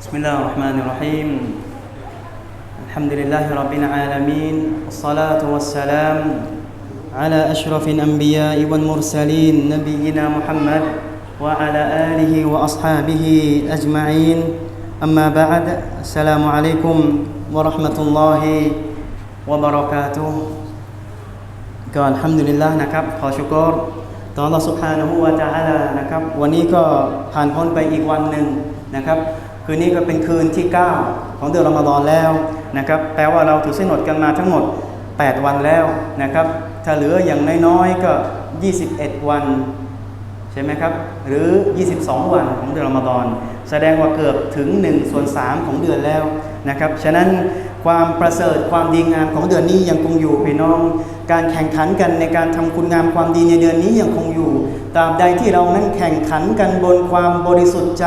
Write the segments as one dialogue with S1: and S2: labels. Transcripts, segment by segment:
S1: بسم الله الرحمن الرحيم الحمد لله رب العالمين والصلاة والسلام على أشرف الأنبياء والمرسلين نبينا محمد وعلى آله وأصحابه أجمعين أما بعد السلام عليكم ورحمة الله وبركاته ก็อัลฮัมดุลิลลาห์นะครับ ขอชุกรต่อ Allah سبحانه และ تعالى นะครับ วันนี้ก็ผ่านพ้นไปอีกวันหนึ่งนะครับ คืนนี้ก็เป็นคืนที่ 9 ของเดือนรอมฎอนแล้วนะครับแปลว่าเราถือสินอดกันมาทั้งหมด 8 วันแล้วนะครับ ถ้าเหลืออย่างน้อยๆก็ 21 วันใช่ไหมครับหรือ 22 วันของเดือนรอมฎอนแสดงว่าเกือบถึง1ส่วน3ของเดือนแล้วนะครับฉะนั้นความประเสริฐความดีงามของเดือนนี้ยังคงอยู่พี่น้อง การแข่งขันกันในการทำคุณงามความดีในเดือนนี้ยังคงอยู่ตราบใดที่เรานั้นแข่งขันกันบนความบริสุทธิ์ใจ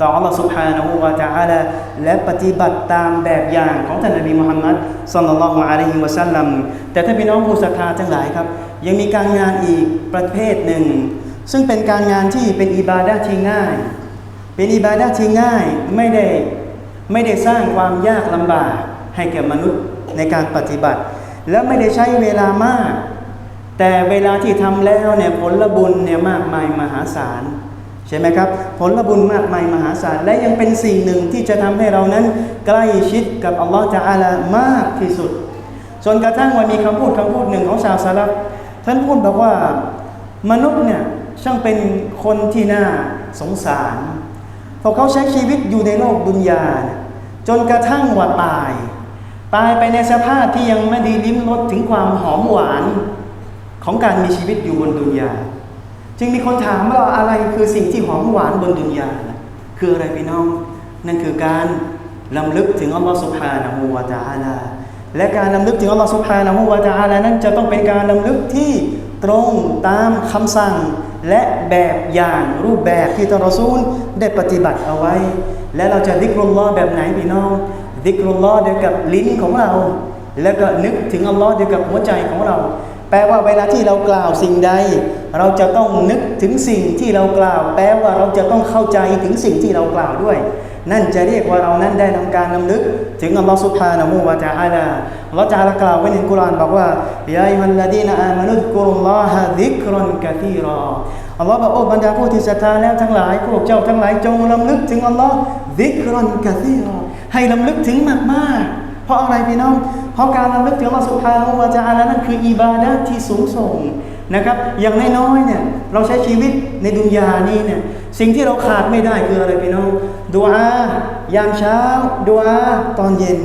S1: ต่ออัลลอฮฺ سبحانه และ تعالى และปฏิบัติตามแบบอย่างของท่านนบีมุฮัมมัดศ็อลลัลลอฮุอะลัยฮิวะซัลลัมแต่ถ้าพี่น้องผู้ศรัทธาทั้งหลายครับ ยังมีการงานอีกประเภทหนึ่ง ซึ่งเป็นการงานที่เป็นอิบาดะห์ที่ง่าย เป็นอิบาดะห์ที่ง่ายไม่ได้ไม่ได้สร้างความยากลำบากให้แก่มนุษย์ในการปฏิบัติ และไม่ได้ใช้เวลามาก แต่เวลาที่ทำแล้วเนี่ยผลบุญเนี่ยมากมายมหาศาลใ ช่ไหมครับ ผลบุญมากมายมหาศาลและยังเป็นสิ่งหนึ่งที่จะทำให้เรานั้นใกล้ชิดกับอัลลอฮฺจะอาลามากที่สุดจนกระทั่งวันมีคำพูดคำพูดหนึ่งของชาวซาลฟท่านพูดบอกว่ามนุษย์เนี่ยช่างเป็นคนที่น่าสงสารพราะเขาใช้ชีวิตอยู่ในโลกดุนยา จนกระทั่งว่าตาย ตายไปในสภาพที่ยังไม่ได้ลิ้มรสถึงความหอมหวานของการมีชีวิตอยู่บนดุนยา จึงมีคนถามว่าอะไรคือสิ่งที่หอมหวานบนดุนยาคืออะไรพี่น้อง นั่นคือการลำลึกถึงอัลลอฮฺสุบฮานะฮูวาตาลาและการลำลึกถึงอัลลอฮฺสุบฮานะฮูวาตาลานั้นจะต้องเป็นการลำลึกที่ตรงตามคำสั่ง และแบบอย่างรูปแบบที่ตรอซูลได้ปฏิบัติเอาไว้ และเราจะดิกรุลลอฮ์แบบไหนพี่น้องดิกรุลลอฮ์เดียวกับลิ้นของเรา แล้วก็นึกถึงอัลลอฮ์เดียวกับหัวใจของเรา แปลว่าเวลาที่เรากล่าวสิ่งใด เราจะต้องนึกถึงสิ่งที่เรากล่าว แปลว่าเราจะต้องเข้าใจถึงสิ่งที่เรากล่าวด้วย นั่นจะเรียกว่าเรานั้นได้ทำการนำลึก ถึงอัลลอฮ์สุบฮานะฮูวะตะอาลาอัลลอฮ์จะอาลากล่าวไว้ในกุรานบอกว่ายาอิมันลดีนอามานุกุรุลลอฮะดิกรอนกะซีรออัลลอฮ์บอกโอ้บรรดาผู้ที่ศรัทธาแล้วทั้งหลายพวกเจ้าทั้งหลายจงลำลึกถึงอัลลอฮ์ดิกรอนกะซีรอให้ลำลึกถึงมากๆ เพราะอะไรพี่น้อง เพราะการลำลึกถึงอัลลอฮ์สุบฮานะฮูวะตะอาลานั้นคืออิบาดะที่สูงส่ง นะครับ อย่างน้อยๆเนี่ยเราใช้ชีวิตในดุนยานี้เนี่ยสิ่งที่เราขาดไม่ได้คืออะไรพี่น้องดูอายามเช้าดูอาตอนเย็น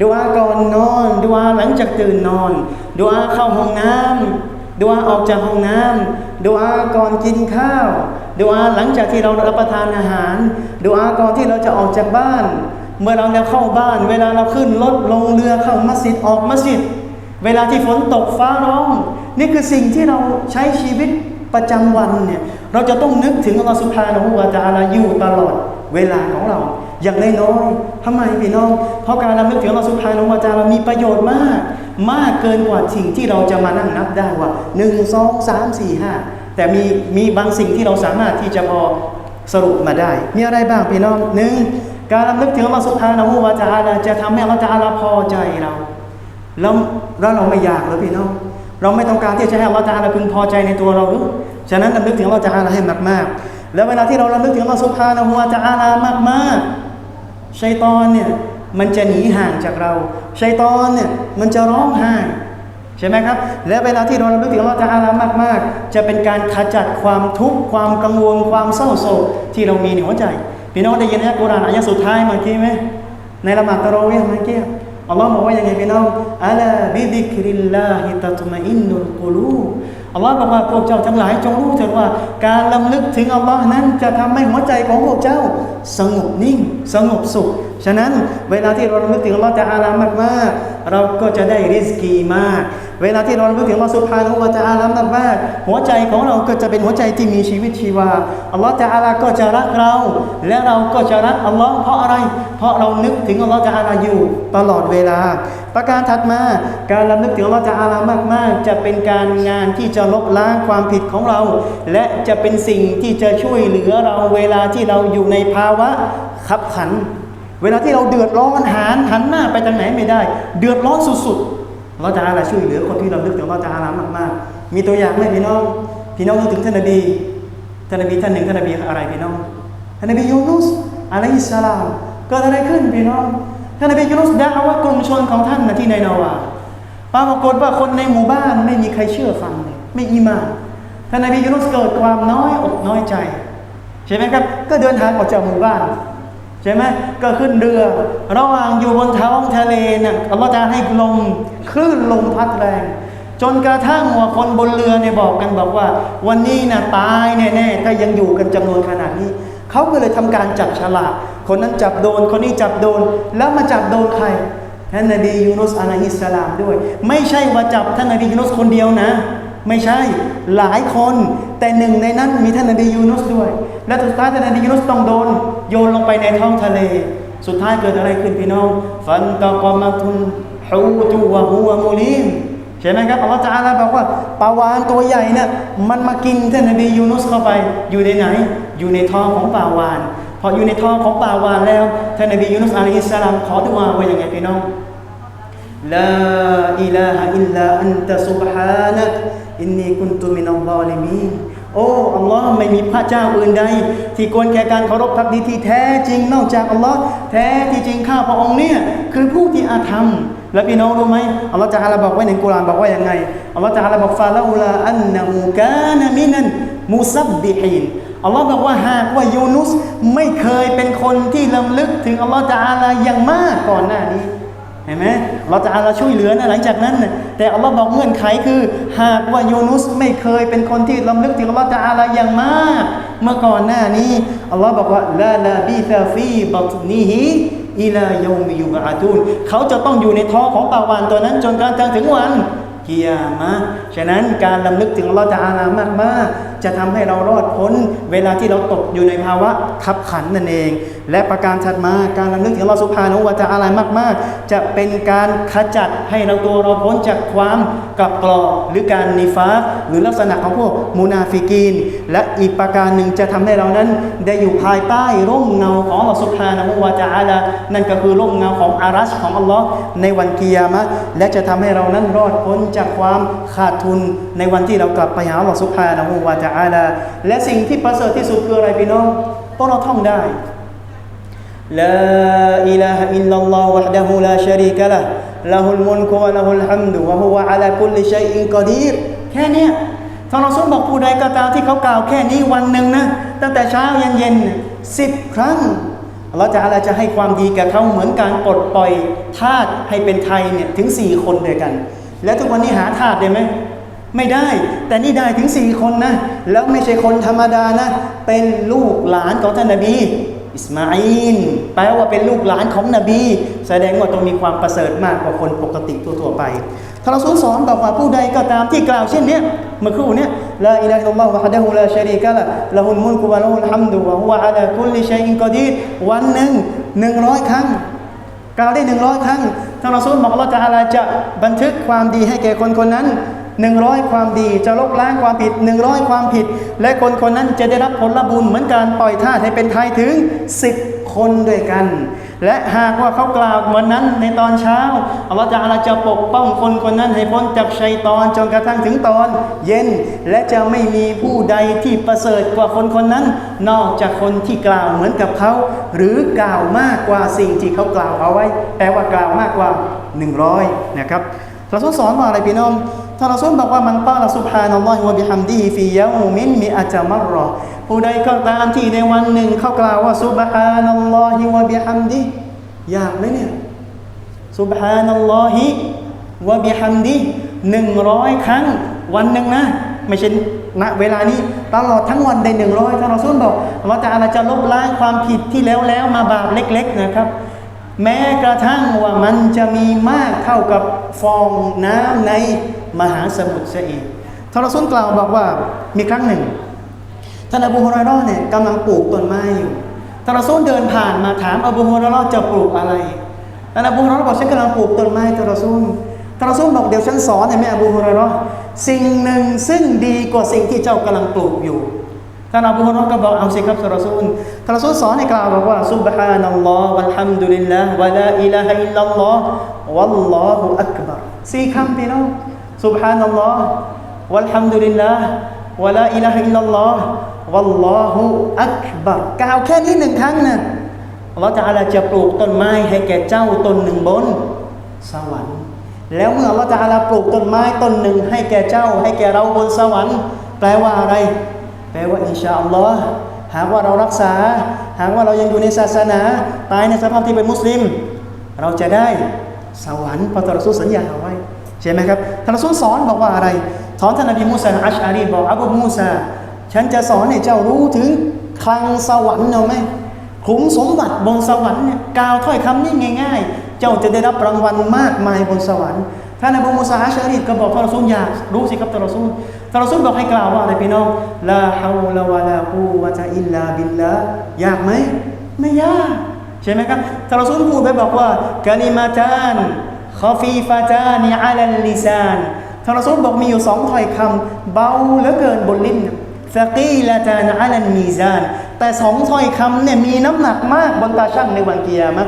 S1: ดูอาก่อนนอนดูอาหลังจากตื่นนอนดูอาเข้าห้องน้ำดูอาออกจากห้องน้ำดูอาก่อนกินข้าวดูอาหลังจากที่เรารับประทานอาหารดูอาก่อนที่เราจะออกจากบ้าน เมื่อเราจะเข้าบ้าน เวลาเราขึ้นรถลงเรือเข้ามัสยิดออกมัสยิด เวลาที่ฝนตกฟ้าร้อง นี่คือสิ่งที่เราใช้ชีวิตประจำวันเนี่ยเราจะต้องนึกถึงอัลลอฮฺสุบฮานะฮูวาตาลาอยู่ตลอดเวลาของเรา อย่างน้อยๆทำไมพี่น้อง เพราะการรำลึกถึงอัลลอฮฺสุบฮานะฮูวาตาลามีประโยชน์มาก มากเกินกว่าสิ่งที่เราจะมานั่งนับได้ว่าหนึ่งสองสามสี่ห้าแต่มีมีบางสิ่งที่เราสามารถที่จะพอสรุปมาได้ มีอะไรบ้างพี่น้องหนึ่งการรำลึกถึงอัลลอฮฺสุบฮานะฮูวาตาลาจะทำให้อัลลอฮฺตาลาพอใจเรา แล้วแล้วเราไม่อยากแล้วพี่น้อง เราไม่ต้องการที่จะให้อัลลอฮฺตาลาพึงพอใจในตัวเราหรือฉะนั้นรำลึกถึงอัลลอฮฺตาลาให้มากๆ แล้วเวลาที่เรารำลึกถึงอัลลอฮฺสุบฮานะฮูวาตาลามากๆชัยตอนเนี่ยมันจะหนีห่างจากเราชัยตอนเนี่ยมันจะร้องไห้ใช่ไหมครับ และเวลาที่เรารำลึกถึงอัลลอฮฺตาลามาก ๆ จะเป็นการขจัดความทุกข์ความกังวลความเศร้าโศกที่เรามีในหัวใจ พี่น้องได้ยินอัลกุรานอายะสุดท้ายเมื่อกี้ไหมในละหมาดตะเราะวีเมื่อกี้ อัลลอฮ์บอกว่ายังไงพี่น้องอัลาบิดิกริลลาฮิตะตมะอินนุลกูลูอัลลอฮ์บอกว่าพวกเจ้าทั้งหลายจงรู้เถิดว่า การลำลึกถึงอัลลอฮ์นั้นจะทำให้หัวใจของพวกเจ้า สงบนิ่ง สงบสุข ฉะนั้นเวลาที่เราลำลึกถึงอัลลอฮ์จะอารามมากๆเราก็จะได้ริสกีมาก เวลาที่เราลำลึกถึงอัลลอฮ์สุภานุวะจะอารามมากๆหัวใจของเราก็จะเป็นหัวใจที่มีชีวิตชีวาอัลลอฮ์จะอาลาก็จะรักเรา และเราก็จะรักอัลลอฮ์เพราะอะไร เพราะเรานึกถึงอัลลอฮ์จะอาลาอยู่ตลอดเวลา ประการถัดมาการลำลึกถึงอัลลอฮ์จะอารามาก ๆ จะเป็นการงานที่จะลบล้างความผิดของเรา และจะเป็นสิ่งที่จะช่วยเหลือเราเวลาที่เราอยู่ในภาวะขับขัน เวลาที่เราเดือดร้อนหันหันหน้าไปทางไหนไม่ได้ เดือดร้อนสุดๆ เราจะอะไรช่วยเหลือคนที่เราลึกถึงเราจะอะไรมากๆ มีตัวอย่างไหมพี่น้อง พี่น้องนึกถึงท่านนบีท่านนบีท่านหนึ่งท่านนบีอะไรพี่น้องท่านนบียูนุสอะลัยฮิสสลามเกิดอะไรขึ้นพี่น้องท่านนบียูนุสด่าว่ากลุ่มชนของท่านนะที่ในนาวาปรากฏว่าคนในหมู่บ้านไม่มีใครเชื่อฟังเลยไม่อีมานท่านนบียูนุสเกิดความน้อยอกน้อยใจ ใช่ไหมครับ ก็เดินทางออกจากหมู่บ้าน ใช่ไหมก็ขึ้นเรือ ระหว่างอยู่บนท้องทะเลน่ะอัลลอฮ์จะให้ลมคลื่นลมพัดแรง จนกระทั่งว่าคนบนเรือเนี่ยบอกกันบอกว่า วันนี้นะตายแน่ๆถ้ายังอยู่กันจำนวนขนาดนี้เขาก็เลยทำการจับฉลากคนนั้นจับโดนคนนี้จับโดนแล้วมาจับโดนใครท่านนบียูนุสอะลัยฮิสสลามด้วย ไม่ใช่ว่าจับท่านนบียูนุสคนเดียวนะ ไม่ใช่หลายคนแต่หนึ่งในนั้นมีท่านนบียูนุสด้วย และสุดท้ายท่านนบียูนุสต้องโดน โยนลงไปในท้องทะเล สุดท้ายเกิดอะไรขึ้นพี่น้อง ฟันตะกอมาทุนฮูตุวะฮูวะมูลิมใช่ไหมครับอัลลอฮฺจะอาลาบอกว่าปลาวานตัวใหญ่เนี่ยมันมากินท่านนบียูนุสเข้าไป อยู่ในไหน อยู่ในท้องของปลาวานพออยู่ในท้องของปลาวานแล้วท่านนบียูนุสอะลัยฮิสสลามขอดุอาไว้ยังไงพี่น้อง อินนีกุนตุมินัลลอลิมีโอ้อัลลอฮ์ไม่มีพระเจ้าอื่นใด ที่ควรแก่การเคารพทักดีที่แท้จริงนอกจากอัลลอฮ์แท้ที่จริงข้าพระองค์เนี่ยคือผู้ที่อาธรรม และพี่น้องรู้ไหมอัลลอฮ์จะฮาลาบอกไว้ในกุรานบอกว่าอย่างไงอัลลอฮ์จะฮาลาบอกฟาลาอูลาอันนาอูกานามินันมูซับบิฮินอัลลอฮ์บอกว่าหากว่ายูนุสไม่เคยเป็นคนที่ลำลึกถึงอัลลอฮ์จะฮาลาอย่างมากก่อนหน้านี้ เห็นไหมเราจะอาลาช่วยเหลือนะหลังจากนั้น แต่อัลลอฮ์บอกเงื่อนไขคือ หากว่ายูนุสไม่เคยเป็นคนที่ลำลึกถึงอัลลอฮ์จะอาลาอย่างมาก เมื่อก่อนหน้านี้อัลลอฮ์บอกว่าลาลาบีซาฟีบัตนีฮีอิลายอมิยุบอาตูนเขาจะต้องอยู่ในท้องของปาวานตัวนั้น จนกระทั่งถึงวันกิยามะฉะนั้นการลำลึกถึงอัลลอฮ์จะอาลามากๆ จะทำให้เรารอดพ้น เวลาที่เราตกอยู่ในภาวะขับขันนั่นเอง และประการถัดมาการลำลึกถึงอัลลอสุภาโนะฮูวะตะอาลามาก ๆ จะเป็นการขจัดให้เราตัวเราพ้นจากความกับกรอกหรือการนิฟาหรือลักษณะของพวกมูนาฟิกีน และอีกประการหนึ่งจะทำให้เรานั้นได้อยู่ภายใต้ร่มเงาของอัลลอสุภาโนะฮูวะตะอาลานั่นก็คือร่มเงาของอารัชของอัลลอฮ์ในวันกิยามะและจะทำให้เรานั้นรอดพ้นจากความขาดทุนในวันที่เรากลับไปหาอัลลอสุภาโนะฮูวะตะอาลาและสิ่งที่ประเสริฐที่สุดคืออะไรพี่น้องต้องเราท่องได้ لا إله إلا الله وحده لا شريك له له الملك وله الحمد وهو على كل شيء قدير แค่นี้ท่านรอซูลบอกผู้ใดก็ตามที่เขากล่าวแค่นี้วันหนึ่งนะ ตั้งแต่เช้ายันเย็นสิบครั้งเราจะอะไรจะให้ความดีแก่เขาเหมือนการปลดปล่อยทาสให้เป็นไทยเนี่ยถึงสี่คนเดียวกัน แล้วทุกวันนี้หาทาสได้ไหม ไม่ได้ แต่นี่ได้ถึง4คนนะ แล้วไม่ใช่คนธรรมดานะ เป็นลูกหลานของท่านนบีอิสมาอินแปลว่าเป็นลูกหลานของนบี แสดงว่าต้องมีความประเสริฐมากกว่าคนปกติทั่วๆไปท่านรอซูลสอนบอกว่าผู้ใดก็ตามที่กล่าวเช่นเนี้ยเมื่อครู่เนี้ยลาอิลาฮะอิลลัลลอฮุวะฮะดะฮูลาชะรีกะละละฮุลมุลกุวะละฮุลฮัมดุวะฮุวะอะลาคุลลิชัยอินกอดีวันหนึ่งหนึ่งร้อยครั้ง กล่าวได้หนึ่งร้อยครั้งท่านรอซูลบอกอัลลอฮฺจะอาลาจะบันทึกความดีให้แก่คนคนนั้น หนึ่งร้อยความดีจะลบล้างความผิดหนึ่งร้อยความผิด และคนคนนั้นจะได้รับผลบุญเหมือนการปล่อยทาสให้เป็นไทยถึงสิบคนด้วยกัน และหากว่าเขากล่าวเหมือนนั้นในตอนเช้าอัลลอฮฺจะอาลาจะปกป้องคนคนนั้นให้พ้นจากชัยตอนจนกระทั่งถึงตอน เย็นและจะไม่มีผู้ใดที่ประเสริฐกว่าคนคนนั้น นอกจากคนที่กล่าวเหมือนกับเขา หรือกล่าวมากกว่าสิ่งที่เขากล่าวเอาไว้แปลว่ากล่าวมากกว่า 100 นะครับเราสอนว่าอะไรพี่น้อง ถ้าเราสอนบอกว่ามันต้าละสุบฮานัลลอฮิวะบิฮัมดีฮิฟียะมูมินมีอาจามรรอผู้ใดก็ตามที่ในวันหนึ่งเขากล่าวว่าสุบฮานัลลอฮิวะบิฮัมดียากไหมเนี่ยสุบฮานัลลอฮิวะบิฮัมดีหนึ่งร้อยครั้ง วันหนึ่งนะ ไม่ใช่ณเวลานี้ตลอดทั้งวันได้หนึ่งร้อยท่านรอซูลบอกว่าจะอาจจะลบล้างความผิดที่แล้วแล้วมาบาปเล็ก ๆ นะครับ แม้กระทั่งว่ามันจะมีมากเท่ากับฟองน้ำในมหาสมุทรเสียอีกทารอซูลกล่าวบอกว่ามีครั้งหนึ่งท่านอบูฮุรอยร์เนี่ยกำลังปลูกต้นไม้อยู่ทารอซูลเดินผ่านมาถามอบูฮุรอยร์จะปลูกอะไรท่านอบูฮุรอยร์บอกฉันกำลังปลูกต้นไม้ทารอซูลท่ารอซูลบอกเดี๋ยวฉันสอนให้แม่อบูฮุรอยร์สิ่งหนึ่งซึ่งดีกว่าสิ่งที่เจ้ากำลังปลูกอยู่ ท่านอบูฮุรอก็บอกเอาสิครับท่านรอซูลท่านรอซูลสอนให้กล่าวบอกว่าซุบฮานัลลอฮ์วัลฮัมดุลิลลาห์วะลาอิลาฮะอิลลัลลอฮ์วัลลอฮุอักบัรสี่คำพี่น้องซุบฮานัลลอฮ์วัลฮัมดุลิลลาห์วะลาอิลาฮะอิลลัลลอฮ์วัลลอฮุอักบัรกล่าวแค่นี้หนึ่งครั้งนะอัลลอฮฺจะอาลาจะปลูกต้นไม้ให้แก่เจ้าต้นหนึ่งบนสวรรค์ แล้วเมื่ออัลลอฮฺจะอาลาปลูกต้นไม้ต้นหนึ่งให้แก่เจ้าให้แก่เราบนสวรรค์ แปลว่าอะไร แปลว่าอินชาอัลลอฮ์หากว่าเรารักษา หากว่าเรายังอยู่ในศาสนา ตายในสภาพที่เป็นมุสลิม เราจะได้สวรรค์พระท่านรอซูลสัญญาเอาไว้ ใช่ไหมครับท่านรอซูลสอนบอกว่าอะไรสอนท่านนบีมูซาอัชอารีบอกอับูมูซาฉันจะสอนให้เจ้ารู้ถึงคลังสวรรค์เอาไหมขุมสมบัติบนสวรรค์เนี่ยกล่าวถ้อยคำนี้ง่าย ๆ เจ้าจะได้รับรางวัลมากมายบนสวรรค์ท่านอบูมูซาอัชอารีก็บอกท่านรอซูลอยากรู้สิครับท่านรอซูล ท่านรอซูลบอกให้กล่าวว่าอะไรพี่น้องลาฮาวลาวะลากูวะตะอิลลาบิลลาห์ยากไหมไม่ยาก ใช่ไหมครับท่านรอซูลพูดไปบอกว่ากาลิมาตานคอฟีฟาตานีอาลัลลิซานท่านรอซูลบอกมีอยู่สองถ้อยคำเบาเหลือเกินบนลิ้นสกีละตานอาลันมีซาน แต่สองถ้อยคำเนี่ยมีน้ำหนักมากบนตาช่างในวันกิยามะ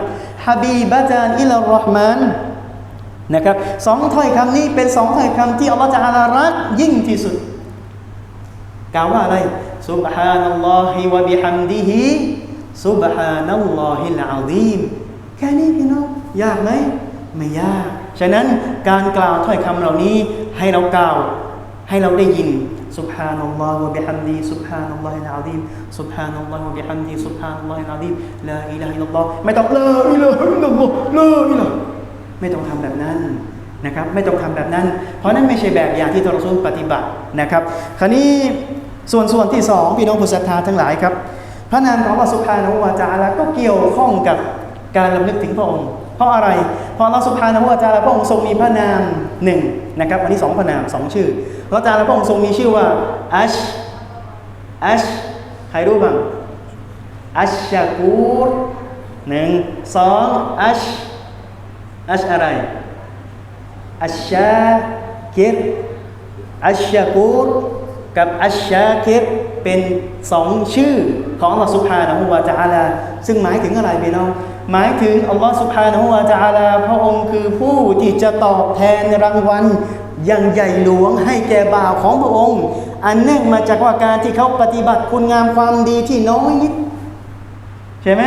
S1: ฮะบีบะตานอิลลรอห์มาน นะครับสองถ้อยคำนี้เป็นสองถ้อยคำที่อัลลอฮฺจะอาลารักยิ่งที่สุด กล่าวว่าอะไร سبحان الله وبحمده سبحان الله العظيم แค่นี้พี่น้องยากไหมไม่ยาก ฉะนั้นการกล่าวถ้อยคำเหล่านี้ให้เรากล่าว ให้เราได้ยิน سبحان الله وبحمده سبحان الله العظيم سبحان الله وبحمده سبحان الله العظيم لا إله إلا الله ไม่ต้องเละอิละ ไม่ต้องทำแบบนั้นนะครับไม่ต้องทำแบบนั้น เพราะนั้นไม่ใช่แบบอย่างที่ตัวรอซูลปฏิบัตินะครับ คราวนี้ส่วนส่วนที่สองพี่น้องผู้ศรัทธาทั้งหลายครับ พระนามของอัลลอฮฺสุบฮานะฮูวาจาละก็เกี่ยวข้องกับการลำลึกถึงพระองค์ เพราะอะไรเพราะอัลลอฮฺสุบฮานะฮูวาจาละพระองค์ทรงมีพระนามหนึ่งนะครับอันนี้สองพระนามสองชื่อพระจาละพระองค์ทรงมีชื่อว่าอัชอัชใครรู้บ้างอัชชากูรหนึ่งสองอัช อัชอะไร อัชชาคิรอัชชากูรกับอัชชาคิรเป็นสองชื่อของอัลลอฮฺสุบฮานะฮูวาจาลาซึ่งหมายถึงอะไรพี่น้อง หมายถึงอัลลอฮฺสุบฮานะฮูวาจาลาพระองค์คือผู้ที่จะตอบแทนรางวัลอย่างใหญ่หลวงให้แก่บ่าวของพระองค์ อันเนื่องมาจากว่าการที่เขาปฏิบัติคุณงามความดีที่น้อยนิด ใช่ไหม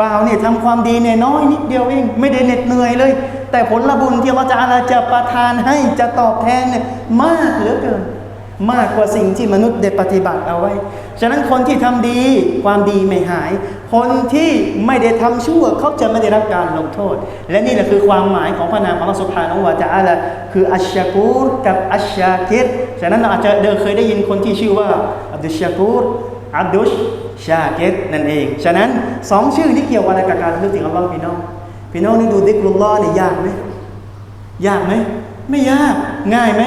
S1: บ่าวเนี่ยทำความดีเนี่ยน้อยนิดเดียวเอง ไม่ได้เหน็ดเหนื่อยเลย แต่ผลบุญที่เราจะอาลาจะประทานให้จะตอบแทนเนี่ยมากเหลือเกิน มากกว่าสิ่งที่มนุษย์ได้ปฏิบัติเอาไว้ ฉะนั้นคนที่ทำดีความดีไม่หาย คนที่ไม่ได้ทำชั่วเขาจะไม่ได้รับการลงโทษ และนี่แหละคือความหมายของพระนามของอัลลอฮฺสุบฮานะฮูวะตะอาลาคืออัชชากูรกับอัชชาคิรฉะนั้นเราอาจจะเดิเคยได้ยินคนที่ชื่อว่าอับดุชชากูรอับดุช ชาเกตนั่นเอง ฉะนั้นสองชื่อนี้เกี่ยวอะไรกับการนึกถึงอัลลอฮ์พี่น้อง พี่น้องนี่ดูดิกรุลลอฮ์เนี่ยยากไหมยากไหมไม่ยากง่ายไหม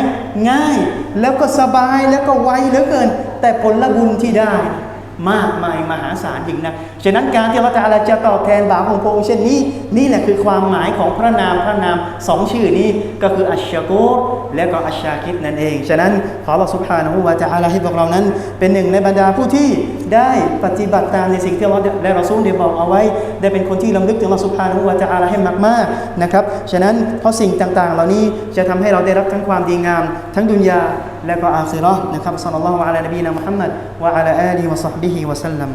S1: ง่าย แล้วก็สบายแล้วก็ไวเหลือเกิน แต่ผลบุญที่ได้ มากมายมหาศาลยิ่งนะ ฉะนั้นการที่เราจะอะไรจะตอบแทนบาปของพระองค์เช่นนี้ นี่แหละคือความหมายของพระนามพระนามสองชื่อนี้ก็คืออัชชากรและก็อัชชาคิดนั่นเอง ฉะนั้นขอบอกสุภานะฮูวาจะอาลาให้พวกเรานั้น เป็นหนึ่งในบรรดาผู้ที่ได้ปฏิบัติตามในสิ่งที่เราได้เราสู้ได้บอกเอาไว้ ได้เป็นคนที่ลำลึกถึงเราสุภานะฮูวาจะอาลาให้มากๆนะครับ ฉะนั้นเพราะสิ่งต่างๆ เหล่านี้จะทำให้เราได้รับทั้งความดีงาม ทั้งดุนยา และก็อาคิเราะห์นะครับสัลลัลลอฮุอะลัยนบีนะมุฮัมมัดวะอะลาอาลีวะซอฮบิฮิวะสัลลัม